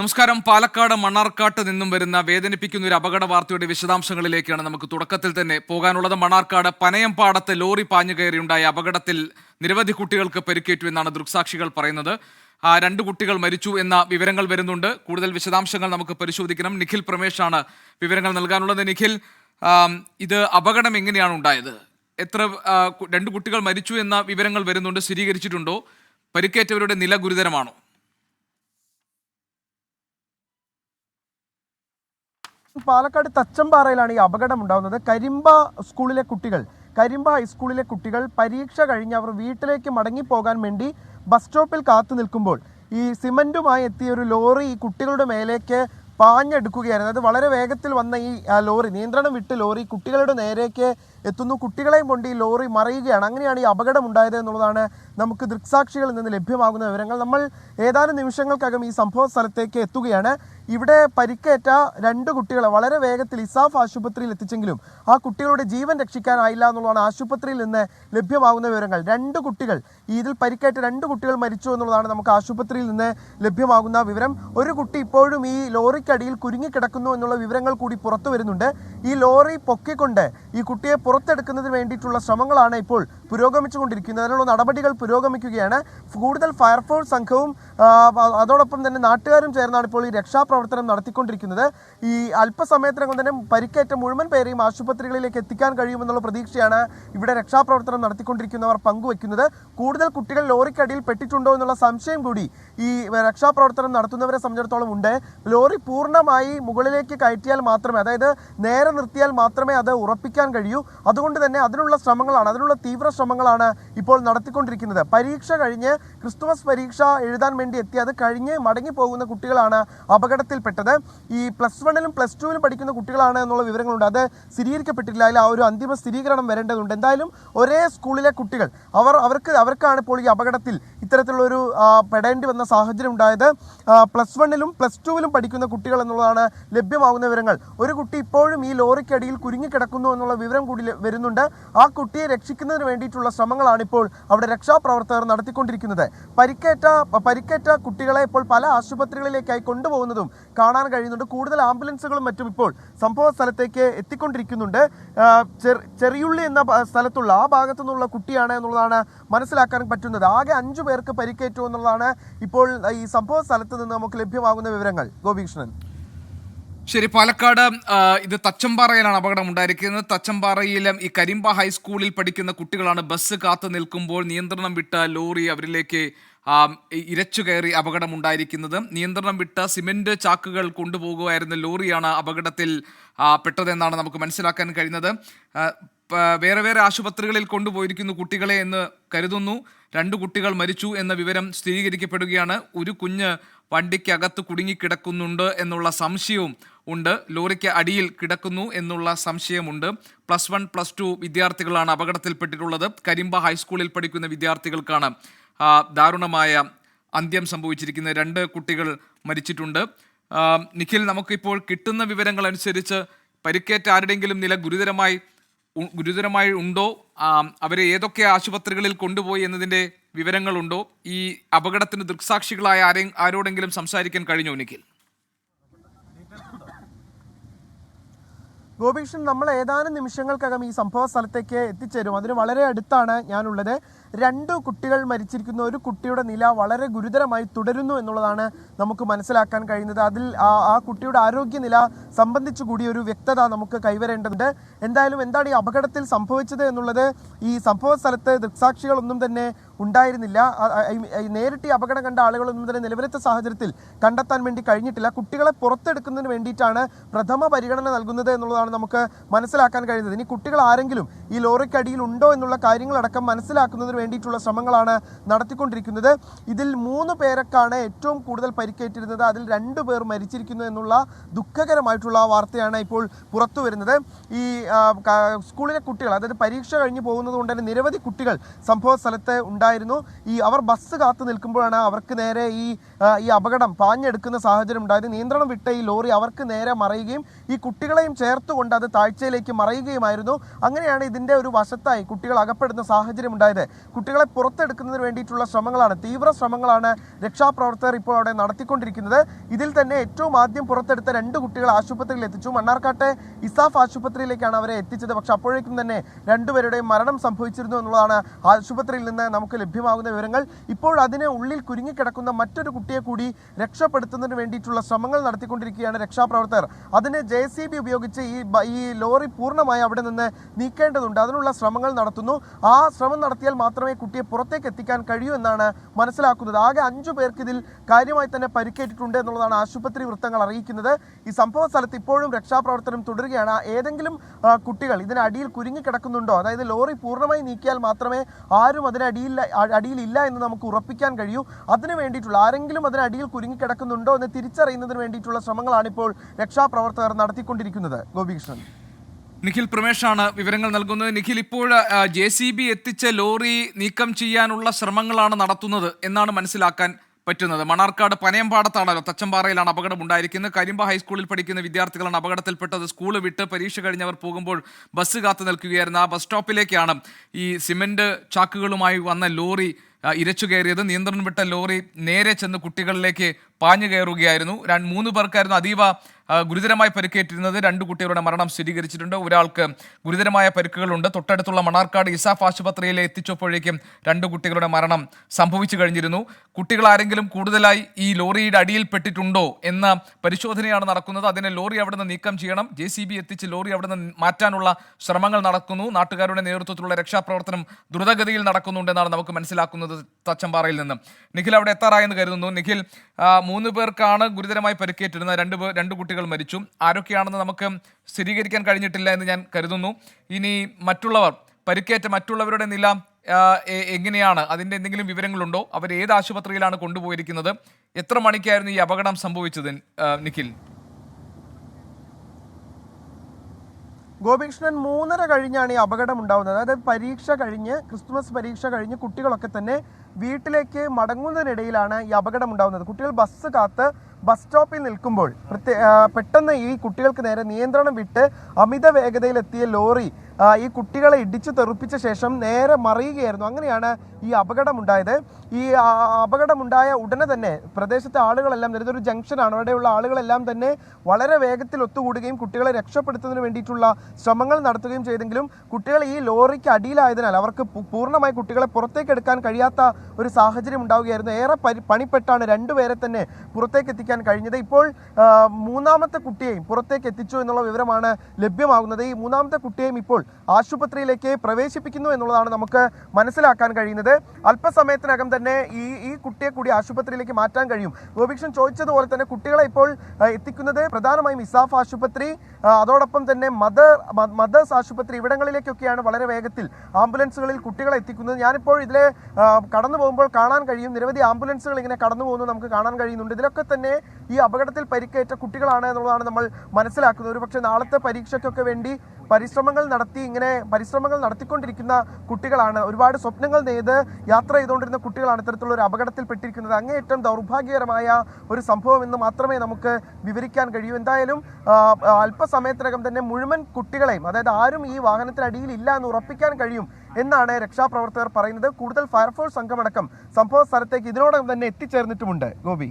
നമസ്കാരം. പാലക്കാട് മണ്ണാർക്കാട്ട് നിന്നും വരുന്ന വേദനിപ്പിക്കുന്ന ഒരു അപകട വാർത്തയുടെ വിശദാംശങ്ങളിലേക്കാണ് നമുക്ക് തുടക്കത്തിൽ തന്നെ പോകാനുള്ളത്. മണ്ണാർക്കാട് പനയംപാടത്ത് ലോറി പാഞ്ഞു കയറിയുണ്ടായ അപകടത്തിൽ നിരവധി കുട്ടികൾക്ക് പരിക്കേറ്റു എന്നാണ് ദൃക്സാക്ഷികൾ പറയുന്നത്. ആ രണ്ട് കുട്ടികൾ മരിച്ചു എന്ന വിവരങ്ങൾ വരുന്നുണ്ട്. കൂടുതൽ വിശദാംശങ്ങൾ നമുക്ക് പരിശോധിക്കണം. നിഖിൽ പ്രമേഷാണ് വിവരങ്ങൾ നൽകാനുള്ളത്. നിഖിൽ ഇത് അപകടം എങ്ങനെയാണ് ഉണ്ടായത്? എത്ര രണ്ട് കുട്ടികൾ മരിച്ചു എന്ന വിവരങ്ങൾ വരുന്നുണ്ട്. സ്ഥിരീകരിച്ചിട്ടുണ്ടോ? പരിക്കേറ്റവരുടെ നില ഗുരുതരമാണോ? പാലക്കാട് തച്ചമ്പാറയിലാണ് ഈ അപകടം ഉണ്ടാകുന്നത് കരിമ്പ സ്കൂളിലെ കുട്ടികൾ കരിമ്പ ഹൈസ്കൂളിലെ കുട്ടികൾ പരീക്ഷ കഴിഞ്ഞ് അവർ വീട്ടിലേക്ക് മടങ്ങിപ്പോകാൻ വേണ്ടി ബസ് സ്റ്റോപ്പിൽ കാത്തു നിൽക്കുമ്പോൾ ഈ സിമന്റുമായി എത്തിയ ഒരു ലോറി ഈ കുട്ടികളുടെ മേലേക്ക് പാഞ്ഞെടുക്കുകയായിരുന്നു. അത് വളരെ വേഗത്തിൽ വന്ന ഈ ലോറി നിയന്ത്രണം വിട്ട് ലോറി കുട്ടികളുടെ നേരേക്ക് എത്തുന്നു. കുട്ടികളെയും കൊണ്ട് ഈ ലോറി മറിയുകയാണ്. അങ്ങനെയാണ് ഈ അപകടം ഉണ്ടായത് എന്നുള്ളതാണ് നമുക്ക് ദൃക്സാക്ഷികളിൽ നിന്ന് ലഭ്യമാകുന്ന വിവരങ്ങൾ. നമ്മൾ ഏതാനും നിമിഷങ്ങൾക്കകം ഈ സംഭവ സ്ഥലത്തേക്ക് എത്തുകയാണ്. ഇവിടെ പരിക്കേറ്റ രണ്ട് കുട്ടികളെ വളരെ വേഗത്തിൽ ഇസാഫ് ആശുപത്രിയിൽ എത്തിച്ചെങ്കിലും ആ കുട്ടികളുടെ ജീവൻ രക്ഷിക്കാനായില്ല എന്നുള്ളതാണ് ആശുപത്രിയിൽ നിന്ന് ലഭ്യമാകുന്ന വിവരങ്ങൾ. രണ്ട് കുട്ടികൾ ഇതിൽ പരിക്കേറ്റ രണ്ട് കുട്ടികൾ മരിച്ചു എന്നുള്ളതാണ് നമുക്ക് ആശുപത്രിയിൽ നിന്ന് ലഭ്യമാകുന്ന വിവരം. ഒരു കുട്ടി ഇപ്പോഴും ഈ ലോറിക്കടിയിൽ കുരുങ്ങിക്കിടക്കുന്നു എന്നുള്ള വിവരങ്ങൾ കൂടി പുറത്തു വരുന്നുണ്ട്. ഈ ലോറി പൊക്കിക്കൊണ്ട് ഈ കുട്ടിയെ പുറത്തെടുക്കുന്നതിന് വേണ്ടിയിട്ടുള്ള ശ്രമങ്ങളാണ് ഇപ്പോൾ പുരോഗമിച്ചുകൊണ്ടിരിക്കുന്നത് അതിനുള്ള നടപടികൾ പുരോഗമിക്കുകയാണ്. കൂടുതൽ ഫയർഫോഴ്സ് സംഘവും അതോടൊപ്പം തന്നെ നാട്ടുകാരും ചേർന്നാണ് ഇപ്പോൾ ഈ രക്ഷാപ്രവർത്തനം നടത്തിക്കൊണ്ടിരിക്കുന്നത്. ഈ അല്പസമയത്തിനകം തന്നെ പരിക്കേറ്റ മുഴുവൻ പേരെയും ആശുപത്രികളിലേക്ക് എത്തിക്കാൻ കഴിയുമെന്നുള്ള പ്രതീക്ഷയാണ് ഇവിടെ രക്ഷാപ്രവർത്തനം നടത്തിക്കൊണ്ടിരിക്കുന്നവർ പങ്കുവെക്കുന്നത് കൂടുതൽ കുട്ടികൾ ലോറിക്കടിയിൽ പെട്ടിട്ടുണ്ടോ എന്നുള്ള സംശയം കൂടി ഈ രക്ഷാപ്രവർത്തനം നടത്തുന്നവരെ സംബന്ധിച്ചിടത്തോളം ഉണ്ട്. ലോറി പൂർണമായി മുകളിലേക്ക് കയറ്റിയാൽ മാത്രമേ അതായത് നേരെ നിർത്തിയാൽ മാത്രമേ അത് ഉറപ്പിക്കാൻ കഴിയൂ. അതുകൊണ്ട് തന്നെ അതിനുള്ള ശ്രമങ്ങളാണ് അതിനുള്ള തീവ്ര ശ്രമങ്ങളാണ് ഇപ്പോൾ നടത്തിക്കൊണ്ടിരിക്കുന്നത്. പരീക്ഷ കഴിഞ്ഞ് ക്രിസ്തുമസ് പരീക്ഷ എഴുതാൻ വേണ്ടി എത്തി അത് കഴിഞ്ഞ് മടങ്ങി പോകുന്ന കുട്ടികളാണ് അപകടത്തിൽപ്പെട്ടത്. ഈ പ്ലസ് വണ്ണിലും പ്ലസ് ടുവിലും പഠിക്കുന്ന കുട്ടികളാണ് എന്നുള്ള വിവരങ്ങളുണ്ട്. അത് സ്ഥിരീകരിക്കപ്പെട്ടിട്ടില്ല. അതിൽ ആ ഒരു അന്തിമ സ്ഥിരീകരണം വരേണ്ടതുണ്ട്. എന്തായാലും ഒരേ സ്കൂളിലെ കുട്ടികൾ അവർ അവർക്ക് അവർക്കാണ് ഇപ്പോൾ ഈ അപകടത്തിൽ ഇത്തരത്തിലുള്ളൊരു പെടേണ്ടി വന്ന സാഹചര്യം ഉണ്ടായത്. പ്ലസ് വണ്ണിലും പ്ലസ് ടുവിലും പഠിക്കുന്ന കുട്ടികൾ എന്നുള്ളതാണ് ലഭ്യമാകുന്ന വിവരങ്ങൾ. ഒരു കുട്ടി ഇപ്പോഴും ഈ ലോറിക്കടിയിൽ കുരുങ്ങിക്കിടക്കുന്നു എന്നുള്ള വിവരം കൂടി വരുന്നുണ്ട്. ആ കുട്ടിയെ രക്ഷിക്കുന്നതിന് വേണ്ടിയിട്ടുള്ള ശ്രമങ്ങളാണ് ഇപ്പോൾ അവിടെ രക്ഷാപ്രവർത്തകർ നടത്തിക്കൊണ്ടിരിക്കുന്നത്. പരിക്കേറ്റ പരിക്കേറ്റ കുട്ടികളെ ഇപ്പോൾ പല ആശുപത്രികളിലേക്കായി കൊണ്ടുപോകുന്നതും കാണാൻ കഴിയുന്നുണ്ട്. കൂടുതൽ ആംബുലൻസുകളും മറ്റും ഇപ്പോൾ സംഭവ സ്ഥലത്തേക്ക് എത്തിക്കൊണ്ടിരിക്കുന്നുണ്ട്. ചെറിയുള്ളി എന്ന സ്ഥലത്തുള്ള ആ ഭാഗത്തു നിന്നുള്ള കുട്ടിയാണ് എന്നുള്ളതാണ് മനസ്സിലാക്കാൻ പറ്റുന്നത്. ആകെ അഞ്ചു പേർക്ക് പരിക്കേറ്റു എന്നുള്ളതാണ് ഇപ്പോൾ ഈ സംഭവ സ്ഥലത്ത് നിന്ന് നമുക്ക് ലഭ്യമാകുന്ന വിവരങ്ങൾ. ഗോപികൃഷ്ണൻ. ശരി പാലക്കാട് ഇത് തച്ചമ്പാറയിലാണ് അപകടം ഉണ്ടായിരിക്കുന്നത്. തച്ചമ്പാറയിലും ഈ കരിമ്പ ഹൈസ്കൂളിൽ പഠിക്കുന്ന കുട്ടികളാണ് ബസ് കാത്തു നിൽക്കുമ്പോൾ നിയന്ത്രണം വിട്ട ലോറി അവരിലേക്ക് ഇരച്ചു കയറി അപകടം ഉണ്ടായിരിക്കുന്നത്. നിയന്ത്രണം വിട്ട സിമെന്റ് ചാക്കുകൾ കൊണ്ടുപോകുമായിരുന്ന ലോറിയാണ് അപകടത്തിൽ പെട്ടതെന്നാണ് നമുക്ക് മനസ്സിലാക്കാൻ കഴിയുന്നത്. വേറെ വേറെ ആശുപത്രികളിൽ കൊണ്ടുപോയിരിക്കുന്നു കുട്ടികളെ എന്ന് കരുതുന്നു. രണ്ട് കുട്ടികൾ മരിച്ചു എന്ന വിവരം സ്ഥിരീകരിക്കപ്പെടുകയാണ്. ഒരു കുഞ്ഞ് വണ്ടിക്കകത്ത് കുടുങ്ങിക്കിടക്കുന്നുണ്ട് എന്നുള്ള സംശയവും ഉണ്ട്. ലോറിക്ക് അടിയിൽ കിടക്കുന്നു എന്നുള്ള സംശയമുണ്ട്. പ്ലസ് വൺ പ്ലസ് ടു വിദ്യാർത്ഥികളാണ് അപകടത്തിൽപ്പെട്ടിട്ടുള്ളത്. കരിമ്പ ഹൈസ്കൂളിൽ പഠിക്കുന്ന വിദ്യാർത്ഥികൾക്കാണ് ദാരുണമായ അന്ത്യം സംഭവിച്ചിരിക്കുന്നത്. രണ്ട് കുട്ടികൾ മരിച്ചിട്ടുണ്ട്. നിഖിൽ നമുക്കിപ്പോൾ കിട്ടുന്ന വിവരങ്ങൾ അനുസരിച്ച് പരിക്കേറ്റ ആരുടെങ്കിലും നില ഗുരുതരമായി ഗുരുതരമായി ഉണ്ടോ? അവരെ ഏതൊക്കെ ആശുപത്രികളിൽ കൊണ്ടുപോയി എന്നതിന്റെ വിവരങ്ങളുണ്ടോ? ഈ അപകടത്തിന് ദൃക്സാക്ഷികളായ ആരെ ആരോടെങ്കിലും സംസാരിക്കാൻ കഴിഞ്ഞോ നിഖിൽ? ഗോപികൃഷ്ണൻ നമ്മൾ ഏതാനും നിമിഷങ്ങൾക്കകം ഈ സംഭവ സ്ഥലത്തേക്ക് എത്തിച്ചേരും. അതിന് വളരെ അടുത്താണ് ഞാനുള്ളത്. രണ്ട് കുട്ടികൾ മരിച്ചിരിക്കുന്ന ഒരു കുട്ടിയുടെ നില വളരെ ഗുരുതരമായി തുടരുന്നു എന്നുള്ളതാണ് നമുക്ക് മനസ്സിലാക്കാൻ കഴിയുന്നത്. അതിൽ ആ കുട്ടിയുടെ ആരോഗ്യനില സംബന്ധിച്ചു കൂടി ഒരു വ്യക്തത നമുക്ക് കൈവരേണ്ടതുണ്ട്. എന്തായാലും എന്താണ് ഈ അപകടത്തിൽ സംഭവിച്ചത് എന്നുള്ളത് ഈ സംഭവ സ്ഥലത്ത് ദൃക്സാക്ഷികളൊന്നും തന്നെ ഉണ്ടായിരുന്നില്ല. നേരിട്ട് ഈ അപകടം കണ്ട ആളുകളൊന്നും തന്നെ നിലവിലത്തെ സാഹചര്യത്തിൽ കണ്ടെത്താൻ വേണ്ടി കഴിഞ്ഞിട്ടില്ല. കുട്ടികളെ പുറത്തെടുക്കുന്നതിന് വേണ്ടിയിട്ടാണ് പ്രഥമ പരിഗണന നൽകുന്നത് എന്നുള്ളതാണ് നമുക്ക് മനസ്സിലാക്കാൻ കഴിയുന്നത്. ഇനി കുട്ടികൾ ആരെങ്കിലും ഈ ലോറിക്കടിയിൽ ഉണ്ടോ എന്നുള്ള കാര്യങ്ങളടക്കം മനസ്സിലാക്കുന്നതിന് വേണ്ടിയിട്ടുള്ള ശ്രമങ്ങളാണ് നടത്തിക്കൊണ്ടിരിക്കുന്നത്. ഇതിൽ മൂന്ന് പേരൊക്കെയാണ് ഏറ്റവും കൂടുതൽ പരിക്കേറ്റിരുന്നത്. അതിൽ രണ്ടു പേർ മരിച്ചിരിക്കുന്നു എന്നുള്ള ദുഃഖകരമായിട്ടുള്ള വാർത്തയാണ് ഇപ്പോൾ പുറത്തു വരുന്നത്. ഈ സ്കൂളിലെ കുട്ടികൾ അതായത് പരീക്ഷ കഴിഞ്ഞ് പോകുന്നത് കൊണ്ട് തന്നെ നിരവധി കുട്ടികൾ സംഭവ സ്ഥലത്ത് ഉണ്ടായിരുന്നു. ഈ അവർ ബസ് കാത്തു നിൽക്കുമ്പോഴാണ് അവർക്ക് നേരെ ഈ ഈ അപകടം പാഞ്ഞെടുക്കുന്ന സാഹചര്യം ഉണ്ടായത്. നിയന്ത്രണം വിട്ട ഈ ലോറി അവർക്ക് നേരെ മറയുകയും ഈ കുട്ടികളെയും ചേർത്തുകൊണ്ട് അത് താഴ്ചയിലേക്ക് മറയുകയുമായിരുന്നു. അങ്ങനെയാണ് ഇതിന്റെ ഒരു വശത്തായി കുട്ടികൾ അകപ്പെടുന്ന സാഹചര്യം ഉണ്ടായത്. കുട്ടികളെ പുറത്തെടുക്കുന്നതിന് വേണ്ടിയിട്ടുള്ള ശ്രമങ്ങളാണ് തീവ്ര ശ്രമങ്ങളാണ് രക്ഷാപ്രവർത്തകർ ഇപ്പോൾ അവിടെ നടത്തിക്കൊണ്ടിരിക്കുന്നത്. ഇതിൽ തന്നെ ഏറ്റവും ആദ്യം പുറത്തെടുത്ത രണ്ട് കുട്ടികൾ ആശുപത്രിയിൽ എത്തിച്ചു. മണ്ണാർക്കാട്ടെ ഇസാഫ് ആശുപത്രിയിലേക്കാണ് അവരെ എത്തിച്ചത്. പക്ഷേ അപ്പോഴേക്കും തന്നെ രണ്ടുപേരുടെയും മരണം സംഭവിച്ചിരുന്നു എന്നുള്ളതാണ് ആശുപത്രിയിൽ നിന്ന് നമുക്ക് ലഭ്യമാകുന്ന വിവരങ്ങൾ. ഇപ്പോൾ അതിന് ഉള്ളിൽ കുരുങ്ങിക്കിടക്കുന്ന മറ്റൊരു കുട്ടിയെ കൂടി രക്ഷപ്പെടുത്തുന്നതിന് വേണ്ടിയിട്ടുള്ള ശ്രമങ്ങൾ നടത്തിക്കൊണ്ടിരിക്കുകയാണ് രക്ഷാപ്രവർത്തകർ. അതിന് ജെ സി ബി ഉപയോഗിച്ച് ഈ ഈ ലോറി പൂർണമായി അവിടെ നിന്ന് നീക്കേണ്ടതുണ്ട്. അതിനുള്ള ശ്രമങ്ങൾ നടത്തുന്നു. ആ ശ്രമം നടത്തിയാൽ മാത്രമേ കുട്ടിയെ പുറത്തേക്ക് എത്തിക്കാൻ കഴിയൂ എന്നാണ് മനസ്സിലാക്കുന്നത്. ആകെ അഞ്ചു പേർക്ക് ഇതിൽ കാര്യമായി തന്നെ പരിക്കേറ്റിട്ടുണ്ട് എന്നുള്ളതാണ് ആശുപത്രി വൃത്തങ്ങൾ അറിയിക്കുന്നത്. ഈ സംഭവ സ്ഥലത്ത് ഇപ്പോഴും രക്ഷാപ്രവർത്തനം തുടരുകയാണ്. ഏതെങ്കിലും കുട്ടികൾ ഇതിനടിയിൽ കുരുങ്ങിക്കിടക്കുന്നുണ്ടോ അതായത് ലോറി പൂർണമായി നീക്കിയാൽ മാത്രമേ ആരും അതിനടിയിൽ അടിയിലില്ല എന്ന് നമുക്ക് ഉറപ്പിക്കാൻ കഴിയൂ. അതിനു വേണ്ടിയിട്ടുള്ള ആരെങ്കിലും അതിനടിയിൽ കുരുങ്ങിക്കിടക്കുന്നുണ്ടോ എന്ന് തിരിച്ചറിയുന്നതിന് വേണ്ടിയിട്ടുള്ള ശ്രമങ്ങളാണ് ഇപ്പോൾ രക്ഷാപ്രവർത്തകർ നടത്തിക്കൊണ്ടിരിക്കുന്നത്. ഗോപികൃഷ്ണൻ. നിഖിൽ പ്രമേഷാണ് വിവരങ്ങൾ നൽകുന്നത്. നിഖിൽ ഇപ്പോൾ ജെ സി ബി എത്തിച്ച ലോറി നീക്കം ചെയ്യാനുള്ള ശ്രമങ്ങളാണ് നടത്തുന്നത് എന്നാണ് മനസ്സിലാക്കാൻ പറ്റുന്നത്. മണാർക്കാട് പനയമ്പാടത്താണല്ലോ തച്ചമ്പാറയിലാണ് അപകടം ഉണ്ടായിരിക്കുന്നത്. കരിമ്പ ഹൈസ്കൂളിൽ പഠിക്കുന്ന വിദ്യാർത്ഥികളാണ് അപകടത്തിൽപ്പെട്ടത്. സ്കൂൾ വിട്ട് പരീക്ഷ കഴിഞ്ഞവർ പോകുമ്പോൾ ബസ് കാത്തു നിൽക്കുകയായിരുന്നു. ആ ബസ് സ്റ്റോപ്പിലേക്കാണ് ഈ സിമെന്റ് ചാക്കുകളുമായി വന്ന ലോറി ഇരച്ചു കയറിയത്. നിയന്ത്രണം വിട്ട ലോറി നേരെ ചെന്ന് കുട്ടികളിലേക്ക് പാഞ്ഞു കയറുകയായിരുന്നു. രണ്ട് മൂന്ന് പേർക്കായിരുന്നു അതീവ ഗുരുതരമായി പരിക്കേറ്റിരുന്നത് രണ്ട് കുട്ടികളുടെ മരണം സ്ഥിരീകരിച്ചിട്ടുണ്ട്. ഒരാൾക്ക് ഗുരുതരമായ പരിക്കുകളുണ്ട്. തൊട്ടടുത്തുള്ള മണാർക്കാട് ഇസാഫ് ആശുപത്രിയിൽ എത്തിച്ചപ്പോഴേക്കും രണ്ട് കുട്ടികളുടെ മരണം സംഭവിച്ചു കഴിഞ്ഞിരുന്നു. കുട്ടികൾ ആരെങ്കിലും കൂടുതലായി ഈ ലോറിയുടെ അടിയിൽ പെട്ടിട്ടുണ്ടോ എന്ന പരിശോധനയാണ് നടക്കുന്നത്. അതിനെ ലോറി അവിടെ നിന്ന് നീക്കം ചെയ്യണം. ജെ സി ബി എത്തിച്ച് ലോറി അവിടെ നിന്ന് മാറ്റാനുള്ള ശ്രമങ്ങൾ നടക്കുന്നു. നാട്ടുകാരുടെ നേതൃത്വത്തിലുള്ള രക്ഷാപ്രവർത്തനം ദ്രുതഗതിയിൽ നടക്കുന്നുണ്ടെന്നാണ് നമുക്ക് മനസ്സിലാക്കുന്നത് തച്ചമ്പാറയിൽ നിന്ന്. നിഖിൽ അവിടെ എത്താറായെന്ന് കരുതുന്നു. നിഖിൽ മൂന്ന് പേർക്കാണ് ഗുരുതരമായി പരിക്കേറ്റിരുന്നത്. രണ്ട് പേർ രണ്ട് കുട്ടികൾ മരിച്ചു. ആരൊക്കെയാണെന്ന് നമുക്ക് സ്ഥിരീകരിക്കാൻ കഴിഞ്ഞിട്ടില്ല എന്ന് ഞാൻ കരുതുന്നു. ഇനി മറ്റുള്ളവർ പരിക്കേറ്റ മറ്റുള്ളവരുടെ നില എങ്ങനെയാണ്? അതിന്റെ എന്തെങ്കിലും വിവരങ്ങളുണ്ടോ? അവർ ഏത് ആശുപത്രിയിലാണ് കൊണ്ടുപോയിരിക്കുന്നത്? എത്ര മണിക്കായിരുന്നു ഈ അപകടം സംഭവിച്ചത് നിഖിൽ? ഗോപികൃഷ്ണൻ മൂന്നര കഴിഞ്ഞാണ് ഈ അപകടം ഉണ്ടാകുന്നത് അതായത് പരീക്ഷ കഴിഞ്ഞ് ക്രിസ്മസ് പരീക്ഷ കഴിഞ്ഞ് കുട്ടികളൊക്കെ തന്നെ വീട്ടിലേക്ക് മടങ്ങുന്നതിനിടയിലാണ് ഈ അപകടം ഉണ്ടാകുന്നത് കുട്ടികൾ ബസ് കാത്ത് ബസ് സ്റ്റോപ്പിൽ നിൽക്കുമ്പോൾ പെട്ടെന്ന് ഈ കുട്ടികൾക്ക് നേരെ നിയന്ത്രണം വിട്ട് അമിത വേഗതയിലെത്തിയ ലോറി ഈ കുട്ടികളെ ഇടിച്ചു തെറുപ്പിച്ച ശേഷം നേരെ മറിയുകയായിരുന്നു. അങ്ങനെയാണ് ഈ അപകടമുണ്ടായത്. ഈ അപകടമുണ്ടായ ഉടനെ തന്നെ പ്രദേശത്തെ ആളുകളെല്ലാം ഇതൊരു ജംഗ്ഷനാണ് അവിടെയുള്ള ആളുകളെല്ലാം തന്നെ വളരെ വേഗത്തിൽ ഒത്തുകൂടുകയും കുട്ടികളെ രക്ഷപ്പെടുത്തുന്നതിന് വേണ്ടിയിട്ടുള്ള ശ്രമങ്ങൾ നടത്തുകയും ചെയ്തെങ്കിലും കുട്ടികൾ ഈ ലോറിക്ക് അടിയിലായതിനാൽ അവർക്ക് പൂർണമായി കുട്ടികളെ പുറത്തേക്ക് എടുക്കാൻ കഴിയാത്ത ഒരു സാഹചര്യം ഉണ്ടാവുകയായിരുന്നു. ഏറെ പണിപ്പെട്ടാണ് രണ്ടുപേരെ തന്നെ പുറത്തേക്ക് എത്തിക്കാൻ കഴിഞ്ഞത്. ഇപ്പോൾ മൂന്നാമത്തെ കുട്ടിയെയും പുറത്തേക്ക് എത്തിച്ചു എന്നുള്ള വിവരമാണ് ലഭ്യമാകുന്നത്. ഈ മൂന്നാമത്തെ കുട്ടിയെയും ഇപ്പോൾ ആശുപത്രിയിലേക്ക് പ്രവേശിപ്പിക്കുന്നു എന്നുള്ളതാണ് നമുക്ക് മനസ്സിലാക്കാൻ കഴിയുന്നത്. അല്പസമയത്തിനകം തന്നെ ഈ ഈ കുട്ടിയെ കൂടി ആശുപത്രിയിലേക്ക് മാറ്റാൻ കഴിയും. ഗോപികൃഷ്ണൻ ചോദിച്ചതുപോലെ തന്നെ കുട്ടികളെ ഇപ്പോൾ എത്തിക്കുന്നത് പ്രധാനമായും ഇസാഫ് ആശുപത്രി അതോടൊപ്പം തന്നെ മദർ മദേഴ്സ് ആശുപത്രി ഇവിടങ്ങളിലേക്കൊക്കെയാണ് വളരെ വേഗത്തിൽ ആംബുലൻസുകളിൽ കുട്ടികളെ എത്തിക്കുന്നത്. ഞാനിപ്പോൾ ഇതിലെ കടന്നു പോകുമ്പോൾ കാണാൻ കഴിയും. നിരവധി ആംബുലൻസുകൾ ഇങ്ങനെ കടന്നു പോകുന്നത് നമുക്ക് കാണാൻ കഴിയുന്നുണ്ട്. ഇതിലൊക്കെ തന്നെ ഈ അപകടത്തിൽ പരിക്കേറ്റ കുട്ടികളാണ് എന്നുള്ളതാണ് നമ്മൾ മനസ്സിലാക്കുന്നത്. ഒരു പക്ഷേ നാളത്തെ പരീക്ഷയ്ക്കൊക്കെ വേണ്ടി പരിശ്രമങ്ങൾ നടത്തി ഇങ്ങനെ പരിശ്രമങ്ങൾ നടത്തിക്കൊണ്ടിരിക്കുന്ന കുട്ടികളാണ്. ഒരുപാട് സ്വപ്നങ്ങൾ നെയ്ത് യാത്ര ചെയ്തുകൊണ്ടിരുന്ന കുട്ടികളാണ് ഇത്തരത്തിലുള്ള ഒരു അപകടത്തിൽ പെട്ടിരിക്കുന്നത് അങ്ങേയറ്റം ദൗർഭാഗ്യകരമായ ഒരു സംഭവം എന്ന് മാത്രമേ നമുക്ക് വിവരിക്കാൻ കഴിയൂ. എന്തായാലും അല്പസമയത്തിനകം തന്നെ മുഴുവൻ കുട്ടികളെയും അതായത് ആരും ഈ വാഹനത്തിനടിയിൽ ഇല്ല എന്ന് ഉറപ്പിക്കാൻ കഴിയും എന്നാണ് രക്ഷാപ്രവർത്തകർ പറയുന്നത്. കൂടുതൽ ഫയർഫോഴ്സ് സംഘമടക്കം സംഭവ സ്ഥലത്തേക്ക് ഇതിനോടകം തന്നെ എത്തിച്ചേർന്നിട്ടുമുണ്ട്. ഗോപി.